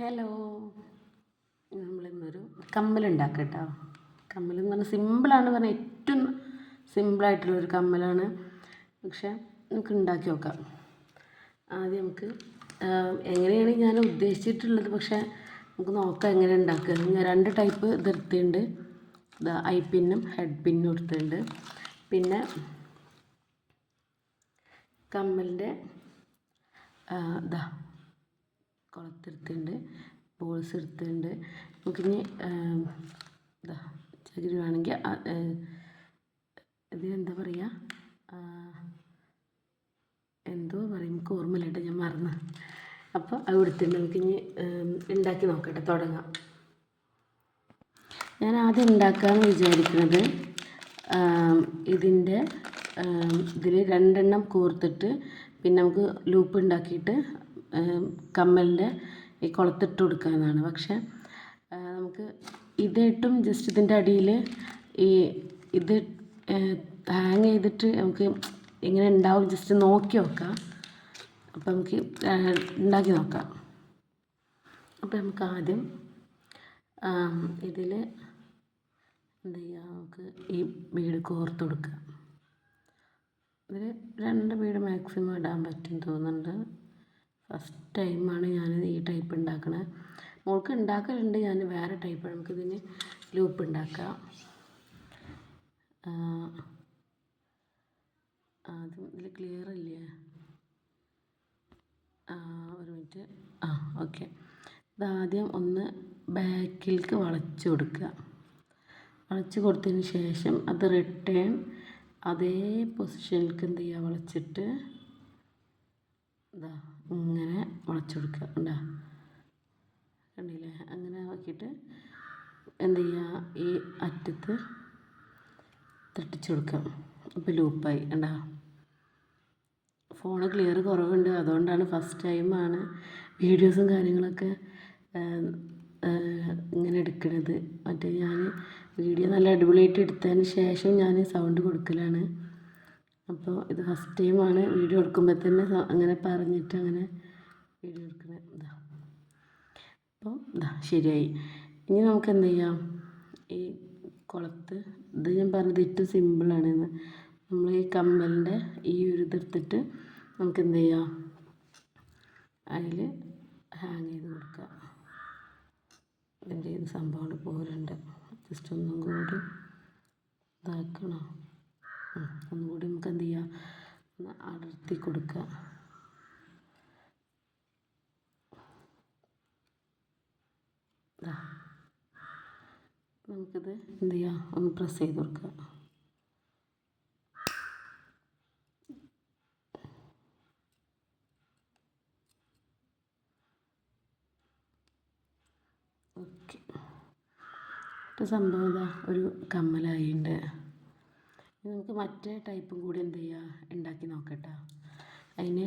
Hello നമ്മളിന്നൊരു കമ്മലുണ്ടാക്കാം കേട്ടോ കമ്മലെന്ന് പറഞ്ഞാൽ സിമ്പിളാണ് പറഞ്ഞാൽ ഏറ്റവും സിമ്പിളായിട്ടുള്ളൊരു കമ്മലാണ്. പക്ഷേ നമുക്ക് ഉണ്ടാക്കി നോക്കാം. ആദ്യം നമുക്ക് എങ്ങനെയാണ് ഞാൻ ഉദ്ദേശിച്ചിട്ടുള്ളത്? പക്ഷേ നമുക്ക് നോക്കാം എങ്ങനെ ഉണ്ടാക്കുക. രണ്ട് ടൈപ്പ് ഇതെടുത്തിട്ടുണ്ട്. ഇതാ ഐ പിന്നും ഹെഡ് പിന്നും എടുത്തിട്ടുണ്ട്. പിന്നെ കമ്മലിന്റെ ഇതാ കുളത്തെടുത്തിട്ടുണ്ട് ബോൾസ് എടുത്തിട്ടുണ്ട്. നമുക്കിനി ഇതാ ചകിരി വേണമെങ്കിൽ ഇതിനെന്താ പറയുക എന്തോ പറയും എനിക്ക് ഓർമ്മയില്ല ഞാൻ മറന്നു. അപ്പോൾ അത് കൊടുത്തിട്ടുണ്ട്. നമുക്കിനി ഉണ്ടാക്കി നോക്കട്ടെ തുടങ്ങാം. ഞാൻ ആദ്യം ഉണ്ടാക്കാമെന്ന് വിചാരിക്കുന്നത് ഇതിന്റെ ഇതിൽ രണ്ടെണ്ണം കോർത്തിട്ട് പിന്നെ നമുക്ക് ലൂപ്പ് ഉണ്ടാക്കിയിട്ട് കമ്മലിന്റെ ഈ കുളത്തിട്ട് കൊടുക്കാമെന്നാണ് പക്ഷെ നമുക്ക് ഇതിട്ടും ജസ്റ്റ് ഇതിന്റെ അടിയിൽ ഈ ഇത് ഹാങ് ചെയ്തിട്ട് നമുക്ക് എങ്ങനെ ഉണ്ടാവും ജസ്റ്റ് നോക്കി നോക്കാം. അപ്പം നമുക്ക് ഉണ്ടാക്കി നോക്കാം. അപ്പം നമുക്ക് ആദ്യം ഇതിൽ എന്താ ചെയ്യുക നമുക്ക് ഈ ബീഡ് കോർത്ത് കൊടുക്കാം. ഇതിൽ രണ്ട് ബീഡ് മാക്സിമം ഇടാൻ പറ്റും തോന്നുന്നുണ്ട്. ഫസ്റ്റ് ടൈമാണ് ഞാൻ ഈ ടൈപ്പ് ഉണ്ടാക്കണത് മോൾക്ക് ഉണ്ടാക്കലുണ്ട് ഞാൻ വേറെ ടൈപ്പ് നമുക്കിതിന് ലൂപ്പ് ഉണ്ടാക്കാം ആദ്യം ഇതിൽ ക്ലിയർ ഇല്ലേ? ഒരു മിനിറ്റ്. ആ ഓക്കെ ഇതാദ്യം ഒന്ന് ബാക്കിലേക്ക് വളച്ച് കൊടുക്കുക. വളച്ച് കൊടുത്തതിന് ശേഷം അത് റിട്ടേൺ അതേ പൊസിഷനിലേക്ക് എന്ത് ചെയ്യുക വളച്ചിട്ട് ഇതാ. ഇങ്ങനെ വളച്ച് കൊടുക്കുക കണ്ടോ? കണ്ടില്ലേ? അങ്ങനെ ആക്കിയിട്ട് എന്ത് ചെയ്യുക? ഈ അറ്റത്ത് തട്ടിച്ചു കൊടുക്കാം അപ്പോൾ ലൂപ്പായി കണ്ടോ? ഫോൺ ക്ലിയർ കുറവുണ്ട്. അതുകൊണ്ടാണ് ഫസ്റ്റ് ടൈമാണ് വീഡിയോസും കാര്യങ്ങളൊക്കെ ഇങ്ങനെ എടുക്കുന്നത് മറ്റേ ഞാൻ വീഡിയോ നല്ല അടിപൊളിയായിട്ട് എടുത്തതിന് ശേഷം ഞാൻ സൗണ്ട് കൊടുക്കലാണ്. അപ്പോൾ ഇത് ഫസ്റ്റ് ടൈമാണ് വീഡിയോ എടുക്കുമ്പോൾ തന്നെ അങ്ങനെ പറഞ്ഞിട്ട് അങ്ങനെ വീഡിയോ എടുക്കുന്നത് ഇതാ അപ്പോൾ ഇതാ ശരിയായി. ഇനി നമുക്ക് എന്ത് ചെയ്യാം? ഈ കുളത്ത് ഇത് ഞാൻ പറഞ്ഞത് ഏറ്റവും സിമ്പിളാണ് നമ്മൾ ഈ കമ്മലിന്റെ ഈ ഒരു ഇതെടുത്തിട്ട് നമുക്ക് എന്ത് ചെയ്യാം? അതിൽ ഹാങ് ചെയ്ത് കൊടുക്കുക. ഇതിന്റെ ഇത് സംഭവം പോരുണ്ട്. ജസ്റ്റ് ഒന്നും കൂടി ഇതാക്കണം. ഒന്നുകൂടി നമുക്ക് എന്ത് ചെയ്യാം ഒന്ന് അടർത്തി കൊടുക്കുക. നമുക്കിത് എന്ത് ചെയ്യാം ഒന്ന് പ്രസ് ചെയ്ത് കൊടുക്കുക. ഓക്കെ. സംഭവം ഇതാ ഒരു കമ്മലായിട്ടുണ്ട് നമുക്ക് മറ്റേ ടൈപ്പും കൂടി എന്ത് ചെയ്യുക ഉണ്ടാക്കി നോക്കട്ടോ. അതിന്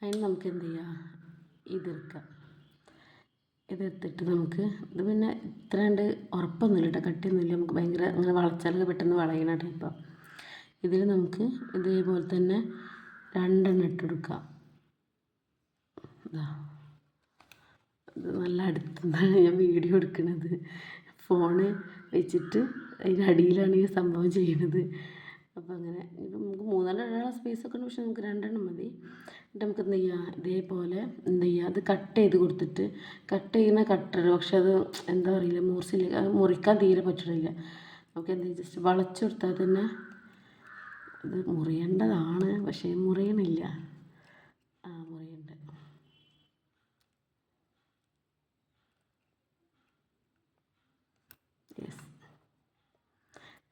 അതിന് നമുക്ക് എന്ത് ചെയ്യുക ഇതെടുക്കാം ഇതെടുത്തിട്ട് നമുക്ക് ഇത് പിന്നെ ഇത്ര കണ്ട് ഉറപ്പൊന്നുമില്ല കേട്ടോ കട്ടിയൊന്നുമില്ല. നമുക്ക് ഭയങ്കര അങ്ങനെ വളച്ചാലൊക്കെ പെട്ടെന്ന് വളയണ ടൈപ്പാണ് ഇതിൽ നമുക്ക് ഇതേപോലെ തന്നെ രണ്ടെണ്ണം ഇതാ ഇത് നല്ല അടുത്തുനിന്നാണ് ഞാൻ വീഡിയോ എടുക്കുന്നത് ഫോണ് വെച്ചിട്ട് അതിന്റെ അടിയിലാണ് ഈ സംഭവം ചെയ്യുന്നത് അപ്പോൾ അങ്ങനെ നമുക്ക് മൂന്നെണ്ണം ഇടാനുള്ള സ്പേസ് ഒക്കെ ഉണ്ട്. പക്ഷെ നമുക്ക് രണ്ടെണ്ണം മതി. എന്നിട്ട് നമുക്ക് എന്ത് ചെയ്യാം? ഇതേപോലെ എന്ത് ചെയ്യുക അത് കട്ട് ചെയ്ത് കൊടുത്തിട്ട് കട്ട് ചെയ്യുന്ന കട്ടർ പക്ഷേ അത് എന്താ പറയില്ല മൂർച്ചില്ല മുറിക്കാൻ തീരെ പറ്റില്ല നമുക്ക് എന്ത് ജസ്റ്റ് വളച്ചു കൊടുത്താൽ തന്നെ ഇത് മുറിയേണ്ടതാണ്. പക്ഷേ മുറിയണില്ല.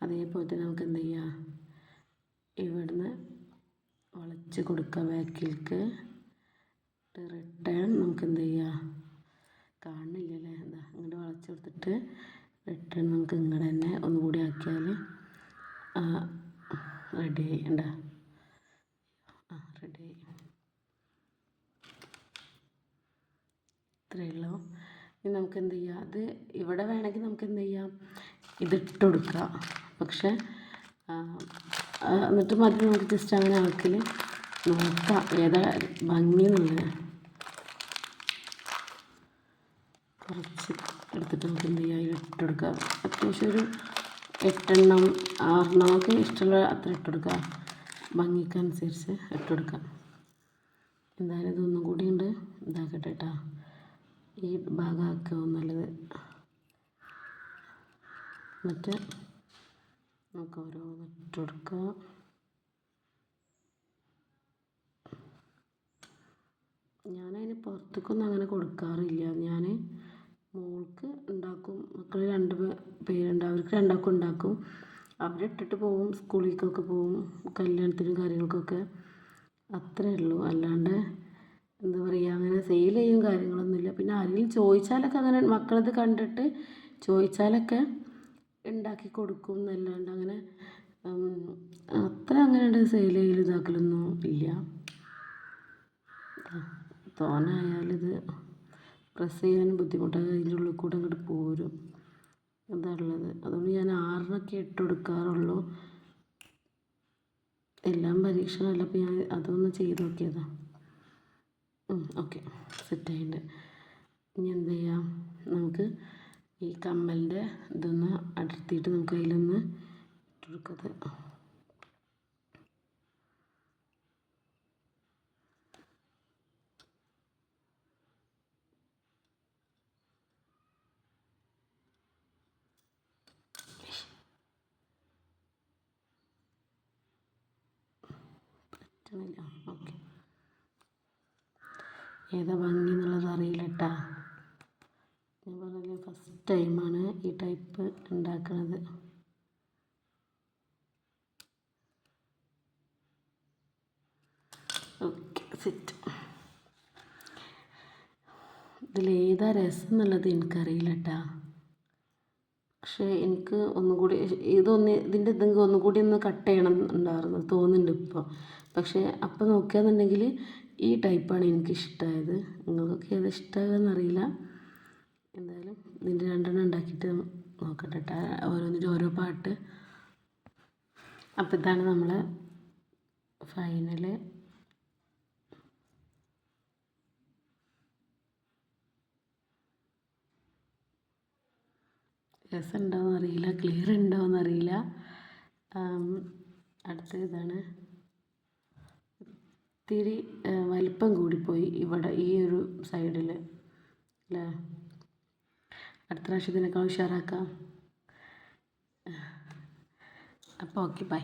അതേപോലെ തന്നെ നമുക്ക് എന്ത് ചെയ്യാം? ഇവിടുന്ന് വളച്ച് കൊടുക്കുക ബാക്കിലേക്ക് റിട്ടേൺ നമുക്ക് എന്ത് ചെയ്യാം? കാണുന്നില്ലല്ലേ? എന്താ ഇങ്ങോട്ട് വളച്ച് കൊടുത്തിട്ട് റിട്ടേൺ നമുക്ക് ഇങ്ങോട്ട് തന്നെ ഒന്നുകൂടി ആക്കിയാൽ റെഡി ആയി. ഉണ്ടാ ആ റെഡി ആയി. ഇത്രയേ ഉള്ളൂ. ഇനി നമുക്ക് എന്ത് ചെയ്യാം? അത് ഇവിടെ വേണമെങ്കിൽ നമുക്ക് എന്ത് ചെയ്യാം? ഇതിട്ട് കൊടുക്കുക പക്ഷെ എന്നിട്ട് മതി നമുക്ക് ജസ്റ്റ് അങ്ങനെ ആക്കിൽ നോക്കാം. ഏതാ ഭംഗി എന്നുള്ളത്. കുറച്ച് എടുത്തിട്ട് നമുക്ക് എന്ത് ചെയ്യാം? ഇട്ട് അത്യാവശ്യം ഒരു എട്ടെണ്ണം ആറെണ്ണം ഒക്കെ ഇഷ്ടമുള്ള അത്ര ഇട്ട് ഭംഗിക്കനുസരിച്ച് ഇട്ടെടുക്കാം എന്തായാലും ഇതൊന്നും കൂടി ഉണ്ട് ഇതാക്കട്ടെ കേട്ടോ ഈ ഭാഗമാക്കുക നല്ലത്. മറ്റേ നമുക്ക് ഓരോന്ന് ഇട്ട് ഞാനതിന് പുറത്തേക്കൊന്നും അങ്ങനെ കൊടുക്കാറില്ല. ഞാൻ മോൾക്ക് ഉണ്ടാക്കും മക്കൾ രണ്ട് പേരുണ്ട് അവർക്ക് രണ്ടാൾക്കും ഉണ്ടാക്കും. അവരിട്ടിട്ട് പോവും സ്കൂളിലേക്കൊക്കെ പോവും കല്യാണത്തിനും കാര്യങ്ങൾക്കൊക്കെ. അത്രേ ഉള്ളൂ. അല്ലാണ്ട് എന്താ പറയുക അങ്ങനെ സെയിൽ ചെയ്യും കാര്യങ്ങളൊന്നുമില്ല. പിന്നെ ആരെങ്കിലും ചോദിച്ചാലൊക്കെ അങ്ങനെ മക്കളത് കണ്ടിട്ട് ചോദിച്ചാലൊക്കെ ഉണ്ടാക്കി കൊടുക്കും എന്നല്ലാണ്ട് അങ്ങനെ അത്ര അങ്ങനെ സെയിൽ ചെയ്യൽ ഇതാക്കലൊന്നും ഇല്ല. തോനായാലിത് പ്രസ് ചെയ്യാൻ ബുദ്ധിമുട്ടാണ് അതിന്റെ ഉള്ളിൽ കൂടെ അങ്ങോട്ട് പോരും. അതാണുള്ളത്. അതുകൊണ്ട് ഞാൻ ആറിനൊക്കെ ഇട്ട് കൊടുക്കാറുള്ളൂ. എല്ലാം പരീക്ഷണമല്ല അപ്പോൾ ഞാൻ അതൊന്ന് ചെയ്ത് നോക്കിയതാണ് ഓക്കെ. സെറ്റായിട്ടുണ്ട് ഇനി എന്ത് ചെയ്യാം? നമുക്ക് ഈ കമ്മലിന്റെ ഇതൊന്ന് അടർത്തിയിട്ട് നമുക്ക് അതിലൊന്ന് ഇട്ടെടുക്കത് ഏതാ ഭംഗി എന്നുള്ളത് അറിയില്ല കേട്ടാ ഫസ്റ്റ് ടൈമാണ് ഈ ടൈപ്പ് ഉണ്ടാക്കുന്നത് ഓക്കെ സെറ്റ് ഇതിലേതാ രസം എന്നുള്ളത് എനിക്കറിയില്ല കേട്ടാ പക്ഷേ എനിക്ക് ഒന്നുകൂടി ഇതൊന്ന് ഇതിന്റെ ഇതെങ്കിൽ ഒന്നുകൂടി ഒന്ന് കട്ട് ചെയ്യണം ഉണ്ടായിരുന്നു തോന്നുന്നുണ്ട് ഇപ്പോൾ പക്ഷേ അപ്പോൾ നോക്കുകയാണെന്നുണ്ടെങ്കിൽ ഈ ടൈപ്പാണ് എനിക്കിഷ്ടമായത് നിങ്ങൾക്കൊക്കെ ഏത് ഇഷ്ടമാകുമെന്നറിയില്ല എന്തായാലും ഇതിന്റെ രണ്ടെണ്ണം ഉണ്ടാക്കിയിട്ട് നോക്കട്ടെ കേട്ടോ ഓരോന്നിന്റെ ഓരോ പാട്ട്. അപ്പോൾ ഇതാണ് നമ്മൾ ഫൈനൽ രസമുണ്ടോയെന്ന് അറിയില്ല. ക്ലിയർ ഉണ്ടാവുമെന്ന് അറിയില്ല. അടുത്ത ഇതാണ്. ഇത്തിരി വലിപ്പം കൂടിപ്പോയി ഇവിടെ ഈ ഒരു സൈഡിൽ അല്ലേ അടുത്ത പ്രാവശ്യം ഉഷാറാക്കാം. അപ്പോൾ ഓക്കെ ബൈ.